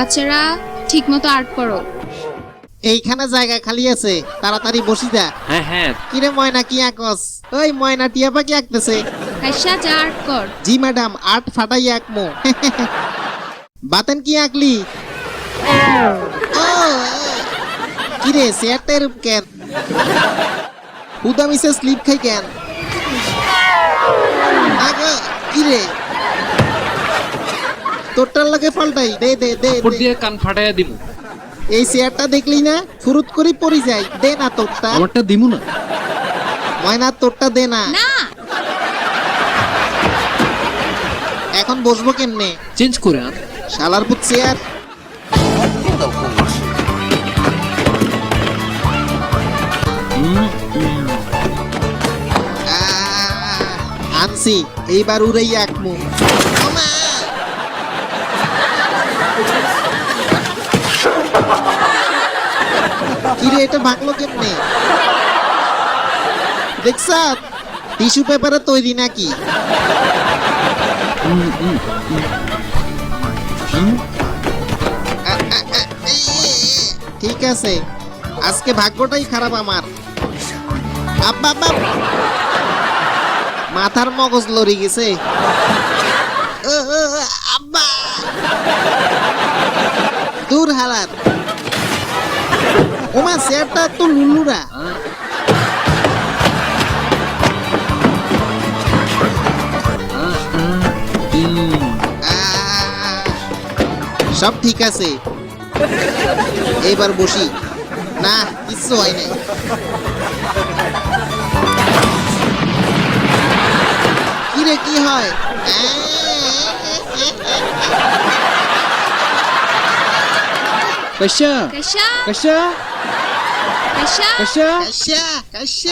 বাচ্চারা ঠিক মতো আর্ট করো। এইখানে জায়গা খালি আছে তাড়াতাড়ি বসি যা। হ্যাঁ হ্যাঁ। কিরে ময়না কি আঁকস? ওই ময়না টিয়া পাখি আঁকতেছে। কাইসা যা আর্ট কর। জি ম্যাডাম আর্ট ফাটাই আঁকমো। বাতেন কি আঁকলি? ও কিরে চেয়ারটা এরূপ কেন? হুদা মিসে স্লিপ খাই কেন? আগো কিরে? তোরটার লাগে পাল্টাই। দে দে দে উপর দিয়ে কান ফাটাইয়া দিমু। এই চেয়ারটা দেখলি না? ফুরুত করে পড়ি যায় দে না তোরটা। আমারটা দিমু না। ময়না তোরটা দে না। এখন বসবো কেমনে? চেঞ্জ করে আন। শালার পুত চেয়ার আহ, আনছি। এইবার উড়াই আঁকমু। কিরে এটা ভাঙলো কেমনে? দেখছ টিস্যু পেপারে তৈরি নাকি? ঠিক আছে। আজকে ভাগ্যটাই খারাপ আমার। আব্বা মাথার মগজ লড়ি গেছে। আব্বা। দূর হালার চেয়ারটা তো লুলুরা সব ঠিক আছে। এবার বসি। না কিচ্ছু হয় নাই। কিরে কি হয়? 感谢感谢感谢